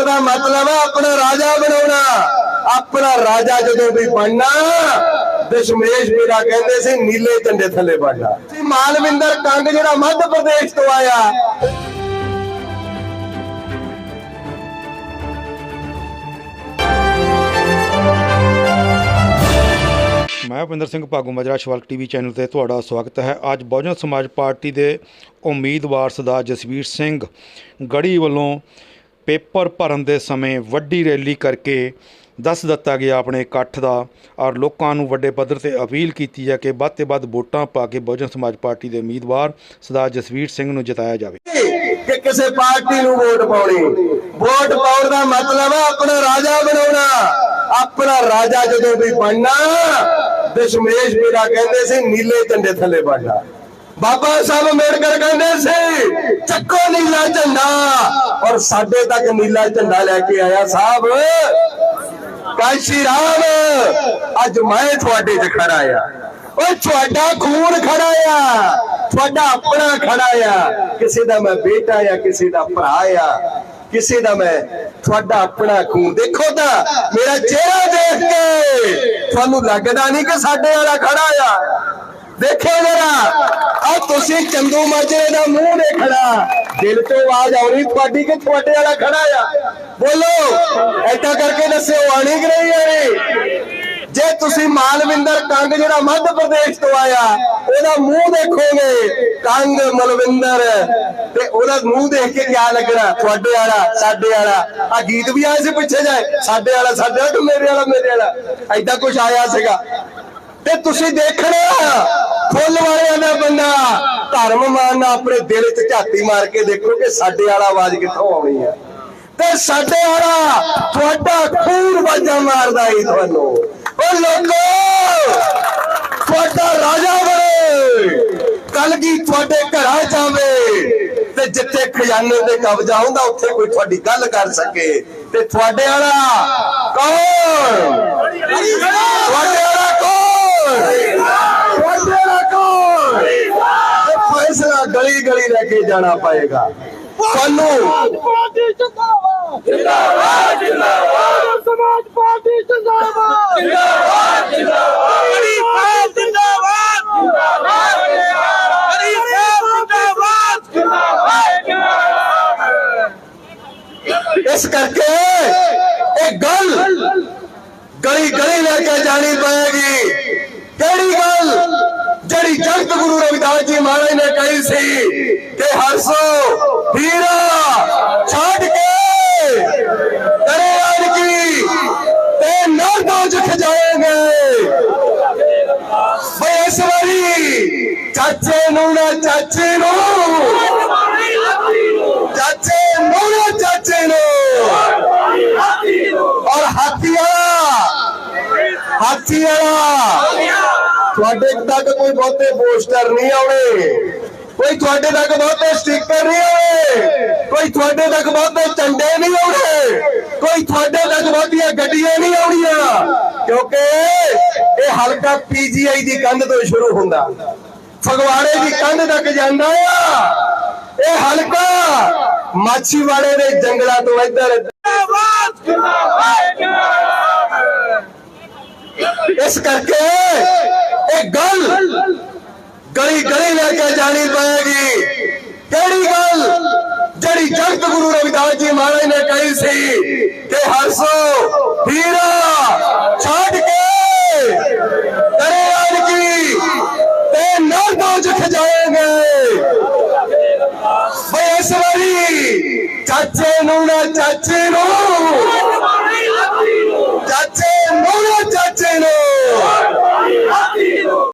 ਪਾਉਣ ਦਾ ਮਤਲਬ ਹੈ ਆਪਣਾ ਰਾਜਾ ਬਣਾਉਣਾ। ਆਪਣਾ ਰਾਜਾ ਜਦੋਂ ਵੀ ਬਣਨਾ, ਦਸ਼ਮੇਸ਼ ਮੇਰਾ ਕਹਿੰਦੇ ਸੀ, ਨੀਲੇ ਝੰਡੇ ਥੱਲੇ ਬਣਨਾ ਸੀ ਮਾਲਵਿੰਦਰ ਕੰਗ ਜਿਹੜਾ ਮੱਧ ਪ੍ਰਦੇਸ਼ ਤੋਂ ਆਇਆ। ਮੈਂ ਭੁਪਿੰਦਰ ਸਿੰਘ ਭਾਗੂ, ਮਜਰਾ ਸ਼ਵਾਲਕ ਟੀਵੀ ਚੈਨਲ ਤੇ ਤੁਹਾਡਾ ਸਵਾਗਤ ਹੈ। ਅੱਜ ਬਹੁਜਨ ਸਮਾਜ ਪਾਰਟੀ ਦੇ ਉਮੀਦਵਾਰ ਸਰਦਾਰ ਜਸਵੀਰ ਸਿੰਘ ਗੜੀ ਵੱਲੋਂ ਪੇਪਰ ਭਰਨ ਦੇ ਸਮੇਂ ਵੱਡੀ ਰੈਲੀ ਕਰਕੇ ਦੱਸ ਦਿੱਤਾ ਗਿਆ ਆਪਣੇ ਇਕੱਠ ਦਾ। ਔਰ ਲੋਕਾਂ ਨੂੰ ਵੱਡੇ ਪੱਧਰ ਤੇ ਅਪੀਲ ਕੀਤੀ ਹੈ ਕਿ ਵੱਧ ਤੋਂ ਵੱਧ ਵੋਟਾਂ ਪਾ ਕੇ ਬਹੁਜਨ ਸਮਾਜ ਪਾਰਟੀ ਦੇ ਉਮੀਦਵਾਰ ਸਰਦਾਰ ਜਸਵੀਰ ਸਿੰਘ ਨੂੰ ਜਿਤਾਇਆ ਜਾਵੇ। ਕਿ ਕਿਸੇ ਪਾਰਟੀ ਨੂੰ ਵੋਟ ਪਾਉਣੀ। ਵੋਟ ਪਾਉਣ ਦਾ ਮਤਲਬ ਹੈ ਆਪਣਾ ਰਾਜਾ ਬਣਾਉਣਾ। ਆਪਣਾ ਰਾਜਾ ਜਦੋਂ ਵੀ ਬਣਨਾ, ਦਸ਼ਮੇਸ਼ ਮੇਰਾ ਕਹਿੰਦੇ ਸੀ, ਨੀਲੇ ਝੰਡੇ ਥੱਲੇ ਬਣਨਾ। ਬਾਬਾ ਸਾਹਿਬ ਅੰਬੇਡਕਰ ਕਹਿੰਦੇ ਸੀ, ਚੱਕੋ ਨੀਲਾ ਝੰਡਾ। ਔਰ ਸਾਡੇ ਤੱਕ ਨੀਲਾ ਝੰਡਾ ਲੈ ਕੇ ਆਇਆ ਸਾਹਿਬ। ਕਾਸ਼ੀ ਰਾਮ, ਅੱਜ ਮੈਂ ਤੁਹਾਡੇ 'ਚ ਖੜਾ ਆ। ਓਏ, ਤੁਹਾਡਾ ਖੂਨ ਖੜਾ ਆ। ਤੁਹਾਡਾ ਆਪਣਾ ਖੜਾ ਆ। ਕਿਸੇ ਦਾ ਮੈਂ ਬੇਟਾ ਆ, ਕਿਸੇ ਦਾ ਭਰਾ ਆ। ਕਿਸੇ ਦਾ ਮੈਂ ਤੁਹਾਡਾ ਆਪਣਾ ਖੂਨ। ਦੇਖੋ ਤਾਂ, ਮੇਰਾ ਚਿਹਰਾ ਦੇਖ ਕੇ ਤੁਹਾਨੂੰ ਲੱਗਦਾ ਨਹੀਂ ਕਿ ਸਾਡੇ ਵਾਲਾ ਖੜਾ ਆ। ਦੇਖੋ ਜਰਾ। ਆ ਤੁਸੀਂ ਚੰਦੂ ਮਾਜਰੇ ਦਾ ਮੂੰਹ ਦੇਖਣਾ। ਦਿਲ ਤੋਂ ਆਵਾਜ਼ ਆਉਣੀ, ਤੁਹਾਡੀ ਕਿ ਤੁਹਾਡੇ ਵਾਲਾ ਖੜਾ ਆ? ਬੋਲੋ ਐਦਾਂ ਕਰਕੇ ਦੱਸਿਓ ਆਣੀ ਕਿ ਨਹੀਂ ਆਣੀ ਜੇ ਤੁਸੀਂ ਮਾਲਵਿੰਦਰ ਕੰਗ ਜਿਹੜਾ ਮੱਧ ਪ੍ਰਦੇਸ਼ ਤੋਂ ਆਇਆ, ਉਹਦਾ ਮੂੰਹ ਦੇਖੋਗੇ, ਕੰਗ ਮਲਵਿੰਦਰ। ਤੇ ਉਹਦਾ ਮੂੰਹ ਦੇਖ ਕੇ ਕਿਆ ਲੱਗਣਾ? ਤੁਹਾਡੇ ਵਾਲਾ, ਸਾਡੇ ਵਾਲਾ। ਆ ਗੀਤ ਵੀ ਆਏ ਸੀ ਪਿੱਛੇ ਜਾਏ ਸਾਡੇ ਵਾਲਾ ਸਾਡੇ ਵਾਲਾ ਮੇਰੇ ਵਾਲਾ ਮੇਰੇ ਵਾਲਾ। ਐਦਾਂ ਕੁਝ ਆਇਆ ਸੀਗਾ। ਤੇ ਤੁਸੀਂ ਦੇਖਣਾ ਫੁੱਲ ਵਾਲਿਆਂ ਦਾ ਬੰਦਾ। ਧਰਮ ਮਾਨ ਆਪਣੇ ਦਿਲ 'ਚ ਝਾਤੀ ਮਾਰ ਕੇ ਦੇਖੋ ਕਿ ਸਾਡੇ ਵਾਲਾ ਆਵਾਜ਼ ਕਿੱਥੋਂ ਆਉਣੀ ਹੈ ਤੇ ਸਾਡੇ ਵਾਲਾ ਤੁਹਾਡਾ ਖੂਨ ਵਾਜਾ ਮਾਰਦਾ ਈ ਤੁਹਾਨੂੰ। ਓ ਲੋਕੋ, ਤੁਹਾਡਾ ਰਾਜਾ ਬਣੇ। ਕੱਲ ਕੀ ਤੁਹਾਡੇ ਘਰਾਂ ਜਾਵੇ ਤੇ ਜਿੱਥੇ ਖਜ਼ਾਨੇ ਤੇ ਕਬਜ਼ਾ ਹੁੰਦਾ, ਉੱਥੇ ਕੋਈ ਤੁਹਾਡੀ ਗੱਲ ਕਰ ਸਕੇ। ਤੇ ਤੁਹਾਡੇ ਵਾਲਾ ਕੌਣ ਤੁਹਾਡੇ ਵਾਲਾ ਕੌਣ ਤੁਹਾਡੇ ਵਾਲਾ ਕੌਣ ਇਹ ਫੈਸਲਾ ਗਲੀ ਗਲੀ ਲੈ ਕੇ ਜਾਣਾ ਪਏਗਾ ਤੁਹਾਨੂੰ ਪਾਰਟੀ ਜਿੰਦਾਬਾਦ ਜਿੰਦਾਬਾਦ ਜਿੰਦਾਬਾਦ ਸਮਾਜ ਪਾਰਟੀ ਜਿੰਦਾਬਾਦ ਜਿੰਦਾਬਾਦ ਜਿੰਦਾਬਾਦ ਜਗਤ ਗੁਰੂ ਰਵਿਦਾਸ ਜੀ ਮਹਾਰਾਜ ਨੇ ਕਹੀ ਸੀ ਕਿ ਹਰਸੋ ਹੀਰਾ ਛੱਡ ਕੇ ਕਰੇ ਆਣ ਤੇ ਨਰ ਦੋਜ ਖਜਾਏਗੇ। ਬਈ ਇਸ ਵਾਰੀ ਚਾਚੇ ਨੂੰ ਨਾ ਚਾਚੇ ਨੂੰ ਚਾਚੇ ਨੂੰ ਨਾ ਚਾਚੇ ਨੂੰ। ਔਰ ਹਾਥੀ ਵਾਲਾ ਹਾਥੀ ਵਾਲਾ ਤੁਹਾਡੇ ਤੱਕ ਕੋਈ ਬਹੁਤੇ ਪੋਸਟਰ ਨਹੀਂ ਆਉਣੇ। ਕੋਈ ਤੁਹਾਡੇ ਤੱਕ ਬਹੁਤੇ ਸਟicker ਨਹੀਂ ਆਉਣੇ। ਕੋਈ ਤੁਹਾਡੇ ਤੱਕ ਬਹੁਤੇ ਝੰਡੇ ਨਹੀਂ ਆਉਣੇ। ਕੋਈ ਤੁਹਾਡੇ ਤੱਕ ਬਹੁਤੀਆਂ ਗੱਡੀਆਂ ਨਹੀਂ ਆਉਣੀਆਂ। ਕਿਉਂਕਿ ਇਹ ਹਲਕਾ ਪੀਜੀਆਈ ਦੀ ਕੰਧ ਤੋਂ ਸ਼ੁਰੂ ਹੁੰਦਾ। ਫਗਵਾੜੇ ਦੀ ਕੰਧ ਤੱਕ ਜਾਂਦਾ ਆ। ਇਹ ਹਲਕਾ ਮਾਛੀਵਾੜੇ ਦੇ ਜੰਗਲਾਂ ਤੋਂ ਇੱਧਰ। ਇਸ ਕਰਕੇ ਇਹ ਗੱਲ ਗਲੀ ਗਲੀ ਲੈ ਕੇ ਜਾਣੀ ਪਏਗੀ। ਕਿਹੜੀ ਗੱਲ? ਜਿਹੜੀ ਜਗਤ ਗੁਰੂ ਰਵਿਦਾਸ ਜੀ ਮਹਾਰਾਜ ਨੇ ਕਹੀ ਸੀ ਕਿ ਹਰਸੋ ਹੀਰਾ ਛੱਡ ਕੇ ਕਰੇ ਆਣ ਕੀ ਤੇ ਨਰ ਦੋਜ ਖਜਾਏਗੇ ਬਈ ਇਸ ਵਾਰੀ ਚਾਚੇ ਨੂੰ ਨਾ ਚਾਚੇ ਨੂੰ ਚਾਚੇ ਨੂੰ